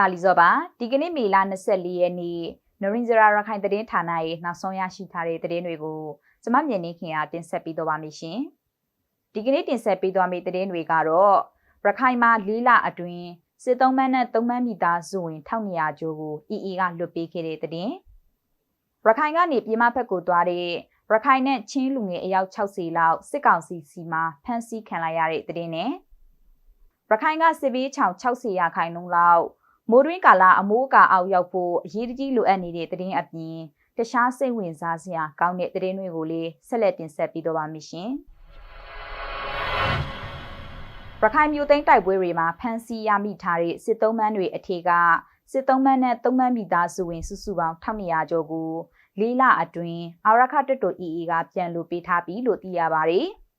တာလီဇောပါဒီကနေ့မေလ24ရက်နေ့နရင်ဇရာရခိုင်သတင်းဌာနရဲ့နောက်ဆုံးရရှိထားတဲ့သတင်းတွေကိုကျမမြင်နေခင်အားတင်ဆက်ပေးတော့ပါမယ်ရှင်ဒီကနေ့တင်ဆက်ပေးသွားမယ့်သတင်းတွေကတော့ရခိုင်မှာလေးလအတွင်းစစ်သုံးမန်းနဲ့သုံးမန်းမိသားစုဝင်1200ကျော်ကို EE ကလွတ်ပေးခဲ့တဲ့သတင်းရခိုင်ကနေပြည်မဖက်ကိုသွားတဲ့ရခိုင်နဲ့ချင်းလူငယ်အယောက်60လောက်စစ်ကောင်စီစီမှာဖမ်းဆီးခံလိုက်ရတဲ့သတင်းနဲ့ရခိုင်ကစစ်ဘေးချောင်60ရာခိုင်နှုန်းလောက် မိုးတွင်းကာလအမိုးအကာအောက်ရောက်ဖို့အရေးတကြီးလိုအပ်နေတဲ့သတင်းအပြင်တခြားစိတ်ဝင်စားစရာကောင်းတဲ့သတင်းတွေကိုလည်းဆက်လက်တင်ဆက်ပေးတော့ပါမယ်ရှင်။ရခိုင်မျိုးသိန်းတိုက်ပွဲတွေမှာဖမ်းဆီးရမိထားတဲ့စစ်သုံးမန်းတွေအထေကစစ်သုံးမန်းနဲ့သုံးမန်းမိသားစုဝင်စုစုပေါင်း1200ကျော်ကိုလေးလအတွင်းအာရခတက်တို EE ကပြန်လို့ပေးထားပြီလို့သိရပါတယ်။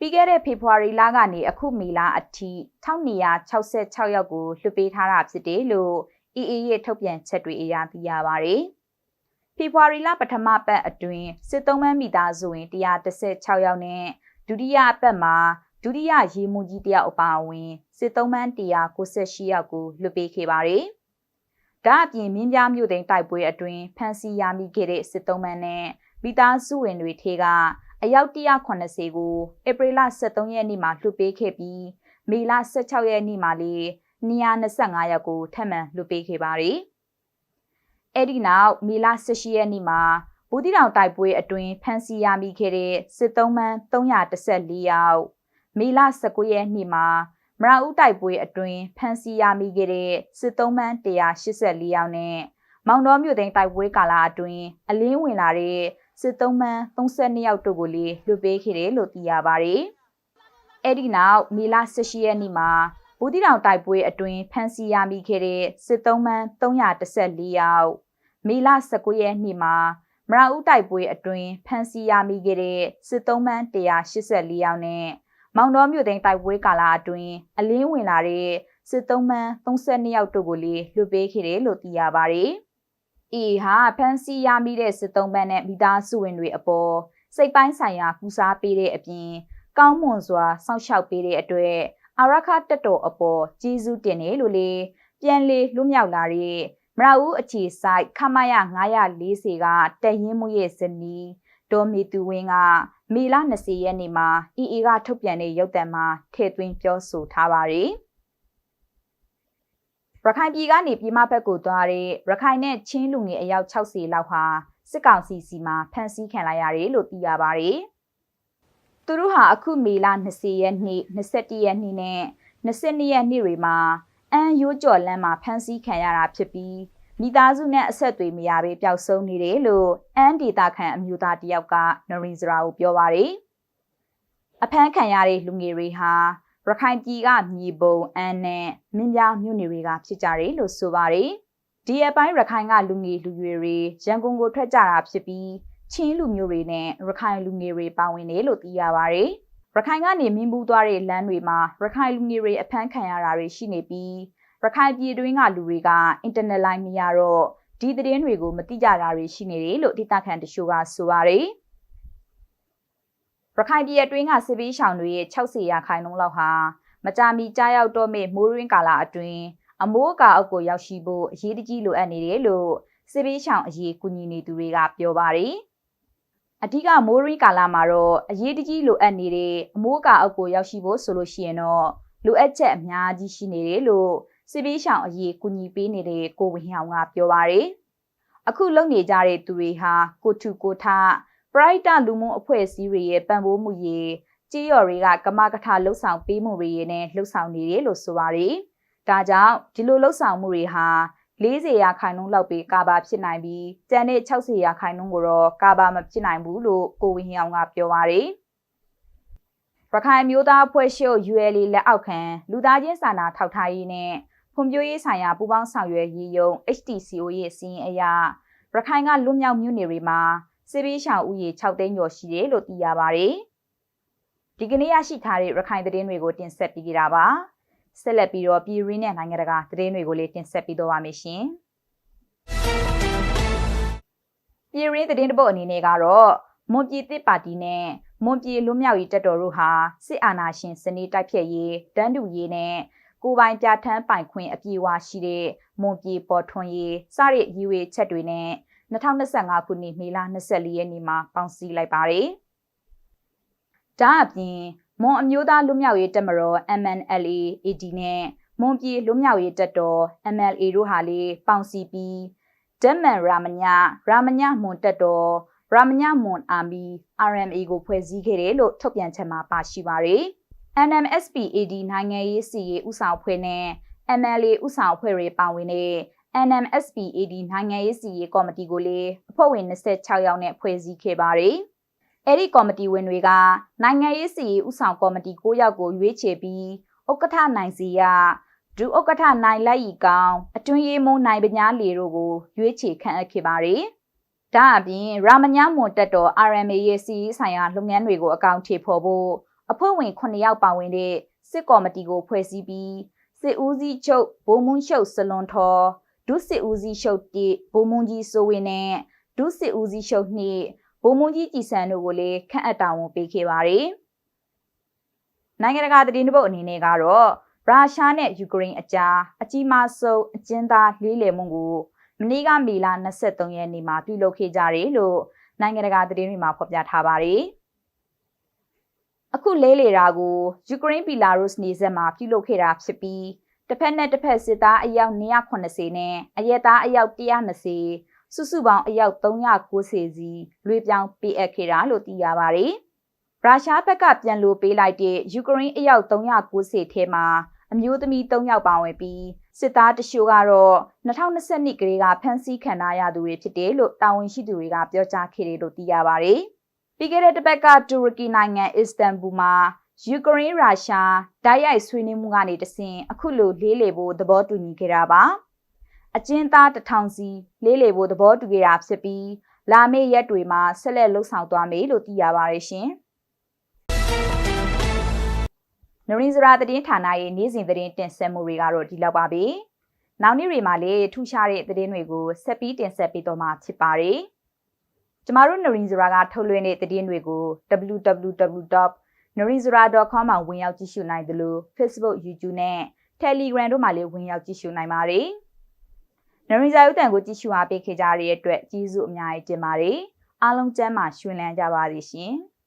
ပြီးခဲ့တဲ့ဖေဖော်ဝါရီလကနေအခုမေလအထိ1266ယောက်ကိုလွှတ်ပေးထားတာဖြစ်တယ်လို့ EE ရဲ့ထုတ်ပြန်ချက်တွေအရသိရပါတယ်။ဖေဖော်ဝါရီလပထမပတ်အတွင်းစစ်သုံးမန်းမိသားစုဝင်116ယောက်နဲ့ဒုတိယပတ်မှာဒုတိယရေမှုကြီးတယောက်အပါအဝင်စစ်သုံးမန်း198ယောက်ကိုလွှတ်ပေးခဲ့ပါတယ်။ဒါအပြင်မြင်းပြမြို့သိမ်းတိုက်ပွဲအတွင်းဖမ်းဆီးရမိခဲ့တဲ့စစ်သုံးမန်းနဲ့မိသားစုဝင်တွေထဲက အယောက်180ကိုဧပြီလ23ရက်နေ့မှာလွှတ်ပေးခဲ့ပြီးမေလ16ရက်နေ့မှာလည်း225ယောက်ကိုထပ်မံလွှတ်ပေးခဲ့ပါတယ်။အဲ့ဒီနောက်မေလ18ရက်နေ့မှာဘူးတိတောင်တိုက်ပွဲအတွင်းဖမ်းဆီးရမိခဲ့တဲ့စစ်သုံးမန်း314ယောက်မေလ19ရက်နေ့မှာမရဦးတိုက်ပွဲအတွင်းဖမ်းဆီးရမိခဲ့တဲ့စစ်သုံးမန်း184ယောက်နဲ့မောင်တော်မြို့သိမ်းတိုက်ပွဲကာလအတွင်းအလင်းဝင်လာတဲ့ စစ်သုံးမန်း32ယောက်တို့ကိုလည်းလွှတ်ပေးခဲ့တယ်လို့သိရပါတယ်။အဲ့ဒီနောက်မေလ18ရက်နေ့မှာဘူးတိတောင်တိုက်ပွဲအတွင်းဖမ်းဆီးရမိခဲ့တဲ့စစ်သုံးမန်း314ယောက်မေလ19ရက်နေ့မှာမရဦးတိုက်ပွဲအတွင်းဖမ်းဆီးရမိခဲ့တဲ့စစ်သုံးမန်း184ယောက်နဲ့မောင်တော်မြို့သိမ်းတိုက်ပွဲကာလအတွင်းအလင်းဝင်လာတဲ့စစ်သုံးမန်း32ယောက်တို့ကိုလည်းလွှတ်ပေးခဲ့တယ်လို့သိရပါတယ်။ အေဟာဖမ်းဆီးရမိတဲ့စစ်သုံးပန်းနဲ့မိသားစုဝင်တွေအပေါ်စိတ်ပိုင်းဆိုင်ရာကူစားပေးတဲ့အပြင်ကောင်းမွန်စွာစောင့်ရှောက်ပေးတဲ့အတွက်အာရခတက်တော်အပေါ်ကျေးဇူးတင်တယ်လို့လေပြန်လေလွတ်မြောက်လာတဲ့မရဦးအခြေဆိုင်ခမရ940ကတရင်မှုရဲ့ဇနီးဒေါ်မီတူဝင်းကမေလ20ရက်နေ့မှာ EE ကထုတ်ပြန်တဲ့ရုပ်သံမှာထည့်သွင်းပြောဆိုထားပါတယ်။ ရခိုင်ပြည်ကနေပြည်မဘက်ကိုသွားတဲ့ရခိုင်နဲ့ချင်းလူငယ်အယောက်60လောက်ဟာစစ်ကောင်စီစီမှာဖမ်းဆီးခံလိုက်ရတယ်လို့သိရပါတယ်။သူတို့ဟာအခုမေလ20ရက်နေ့21ရက်နေ့နဲ့22ရက်နေ့တွေမှာအန်ရိုးကျော်လမ်းမှာဖမ်းဆီးခံရတာဖြစ်ပြီးမိသားစုနဲ့အဆက်အသွေးမရဘဲပျောက်ဆုံးနေတယ်လို့အန်ဒေတာခန်အမျိုးသားတယောက်ကနရီဇရာကိုပြောပါတယ်။အဖမ်းခံရတဲ့လူငယ်တွေဟာ ရခိုင်ပြည်ကမြေပုံအန်နဲ့မင်းပြမြို့နယ်တွေကဖြစ်ကြတယ်လို့ဆိုပါတယ်။ဒီအပိုင်းရခိုင်ကလူငယ်လူရွယ်တွေရန်ကုန်ကိုထွက်ကြတာဖြစ်ပြီးချင်းလူမျိုးတွေနဲ့ရခိုင်လူငယ်တွေပါဝင်တယ်လို့သိရပါတယ်။ရခိုင်ကနေမင်းဘူးသွားတဲ့လမ်းတွေမှာရခိုင်လူငယ်တွေအဖမ်းခံရတာတွေရှိနေပြီးရခိုင်ပြည်တွင်းကလူတွေကအင်တာနက်လိုင်းမရတော့ဒီသတင်းတွေကိုမသိကြတာတွေရှိနေတယ်လို့ဒေတာခန်တရှို့ကဆိုပါတယ်။ ရခိုင်ပြည်အတွင်းကစစ်ပေးရှောင်တွေရဲ့60ရာခိုင်နှုန်းလောက်ဟာမကြာမီကြားရောက်တော့မဲ့မိုးရင်းကာလအတွင်းအမိုးအကာအုပ်ကိုရောက်ရှိဖို့အရေးတကြီးလိုအပ်နေတယ်လို့စစ်ပေးရှောင်အရေးကူညီနေသူတွေကပြောပါတယ်။အဓိကမိုးရင်းကာလမှာတော့အရေးတကြီးလိုအပ်နေတဲ့အမိုးအကာအုပ်ကိုရောက်ရှိဖို့ဆိုလို့ရှိရင်တော့လိုအပ်ချက်အများကြီးရှိနေတယ်လို့စစ်ပေးရှောင်အရေးကူညီပေးနေတဲ့ကိုဝင်းဟောင်ကပြောပါရယ်အခုလုံနေကြတဲ့သူတွေဟာကိုထုကိုထပ ရိုက်တာလူမှုအဖွဲ့အစည်းတွေရဲ့ပံ့ပိုးမှုရေကြေးရော်တွေကကမကထလှုပ်ဆောင်ပေးမှုတွေနဲ့လှုပ်ဆောင်နေတယ်လို့ဆိုပါရယ်ဒါကြောင့်ဒီလိုလှုပ်ဆောင်မှုတွေဟာ40ရာခိုင်နှုန်းလောက်ပဲကာဘာဖြစ်နိုင်ပြီးကျန်တဲ့60ရာခိုင်နှုန်းကိုတော့ကာဘာမဖြစ်နိုင်ဘူးလို့ကိုဝင်းဟောင်ကပြောပါရယ်ရခိုင်မျိုးသားအဖွဲ့ရှုပ် ULA လက်အောက်ခံလူသားချင်းစာနာထောက်ထားရေးနဲ့ဖွံ့ဖြိုးရေးဆိုင်ရာပူးပေါင်းဆောင်ရွက်ရေးယုံ HTCO ရဲ့စီးရင်အရရခိုင်ကလွတ်မြောက်မြို့နယ်တွေမှာ စစ်ပေးရှောင်ဥယေ6သိန်းကျော်ရှိတယ်လို့သိရပါတယ်။ဒီကနေ့ရရှိထားတဲ့ရခိုင်သတင်းတွေကိုတင်ဆက်ပေးကြတာပါ။ဆက်လက်ပြီးတော့ပြည်ရင်းနဲ့နိုင်ငံတကာသတင်းတွေကိုလည်းတင်ဆက်ပေးတော့ပါမယ်ရှင်။ပြည်ရင်းသတင်းတပုတ်အနေနဲ့ကတော့မွန်ပြည်တစ်ပါတီနဲ့မွန်ပြည်လွတ်မြောက်ရေးတပ်တော်တို့ဟာစစ်အာဏာရှင်စနစ်တိုက်ဖျက်ရေးတန်းတူရေးနဲ့ကိုယ်ပိုင်ပြဋ္ဌာန်းပိုင်ခွင့်အပြည့်အဝရှိတဲ့မွန်ပြည်ပေါ်ထွန်းရေးစတဲ့ရည်ရွယ်ချက်တွေနဲ့ 2025ခုနှစ်မေလ24ရက်နေ့မှာပေါင်းစည်းလိုက်ပါတယ်။ဒါအပြင်မွန်အမျိုးသားလူမျိုးရေးတပ်မတော် MNLA AD နဲ့မွန်ပြည်လူမျိုးရေးတပ်တော် MLA တို့ဟာလေပေါင်းစည်းပြီးဒက်မန်ရာမညာရာမညာမွန်တပ်တော်ရာမညာမွန်အာမီ RMA ကိုဖွဲ့စည်းခဲ့တယ်လို့ထုတ်ပြန်ချက်မှာပါရှိပါတယ်။ NMSPAD နိုင်ငံရေးစီရေးဥဆောင်ဖွဲ့နဲ့ MLA ဥဆောင်ဖွဲ့တွေပါဝင်တဲ့ NMSPAD နိုင်ငံရေးစီရေးကော်မတီကိုလည်းအဖွဲ့ဝင်26ယောက်နဲ့ဖွဲ့စည်းခဲ့ပါတယ်။အဲ့ဒီကော်မတီဝင်တွေကနိုင်ငံရေးစီရေးဥဆောင်ကော်မတီ9ယောက်ကိုရွေးချယ်ပြီးဥက္ကဋ္ဌနိုင်စီရဒုဥက္ကဋ္ဌနိုင်လိုက်ဤကောင်အတွင်းရေးမုံနိုင်ပညာလီတို့ကိုရွေးချယ်ခန့်အပ်ခဲ့ပါတယ်။ဒါအပြင်ရာမညာမွန်တက်တော် RMA ရဲ့စီရေးဆိုင်ရာလုပ်ငန်းတွေကိုအကောင့်ထေဖော်ဖို့အဖွဲ့ဝင်9ယောက်ပါဝင်တဲ့စစ်ကော်မတီကိုဖွဲ့စည်းပြီးစစ်ဦးစီးချုပ်ဘိုးမွန်းရှုပ်စလွန်ထော် ဒုစစ်ဦးစီးချုပ်တိဘိုးမွန်းကြီးစိုးဝင်းနဲ့ဒုစစ်ဦးစီးချုပ်နှင့်ဘိုးမွန်းကြီးကြည်စံတို့ကိုလည်းခန့်အပ်တာဝန်ပေးခဲ့ပါတယ်။နိုင်ငံတကာသတင်းတပုတ်အနေနဲ့ကတော့ရုရှားနဲ့ယူကရိန်းအကြားအကြီးမားဆုံးအကျဉ်းသားလေးလည်မှုကိုမနေ့ကမေလ23ရက်နေ့မှာပြုလုပ်ခဲ့ကြတယ်လို့နိုင်ငံတကာသတင်းတွေမှာဖော်ပြထားပါတယ်။အခုလေးလေတာကိုယူကရိန်းဘီလာရုစ်နေဆက်မှာပြုလုပ်ခဲ့တာဖြစ်ပြီး တစ်ဖက်နဲ့တစ်ဖက်စစ်သားအယောက်280နဲ့အရက်သားအယောက်120စုစုပေါင်းအယောက်390စီလွေပြောင်းပေးအပ်ခဲ့တာလို့သိရပါတယ်။ရုရှားဘက်ကပြန်လိုပေးလိုက်တဲ့ယူကရိန်းအယောက်390ထဲမှာအမျိုးသမီး3ယောက်ပါဝင်ပြီးစစ်သားတချို့ကတော့2022ကလေးကဖမ်းဆီးခံရသူတွေဖြစ်တယ်လို့တာဝန်ရှိသူတွေကပြောကြားခဲ့တယ်လို့သိရပါတယ်။ပြီးခဲ့တဲ့တစ်ပတ်ကတူရကီနိုင်ငံအစ္စတန်ဘူမှာ ယူကရိန်းရုရှားဓာတ်ရိုက်ဆွေးနွေးမှုကနေတဆင့်အခုလိုလေးလေဖို့သဘောတူညီခဲ့တာပါအကျဉ်းသားတထောင်စီလေးလေဖို့သဘောတူခဲ့တာဖြစ်ပြီးလာမယ့်ရက်တွေမှာဆက်လက်လှုပ်ဆောင်သွားမယ်လို့သိရပါတယ်ရှင်နရင်းစရာသတင်းဌာနရဲ့နေ့စဉ်သတင်းတင်ဆက်မှုတွေကတော့ဒီလောက်ပါပဲ။နောက်နေ့တွေမှာလည်းထူးခြားတဲ့သတင်းတွေကိုဆက်ပြီးတင်ဆက်ပေးတော့မှာဖြစ်ပါတယ်။ကျမတို့နရင်းစရာကထုတ်လွှင့်တဲ့သတင်းတွေကို www narinzura.com မှာဝင်ရောက်ကြည့်ရှုနိုင်သလို Facebook, YouTube နဲ့ Telegram တို့မှာလည်းဝင်ရောက်ကြည့်ရှုနိုင်ပါတယ်။ Narinza ရုပ်သံကိုကြည့်ရှုအားပေးခဲ့ကြတဲ့အတွက်ကျေးဇူးအများကြီးတင်ပါတယ်။အားလုံးကျမ်းမာရွှင်လန်းကြပါစေရှင်။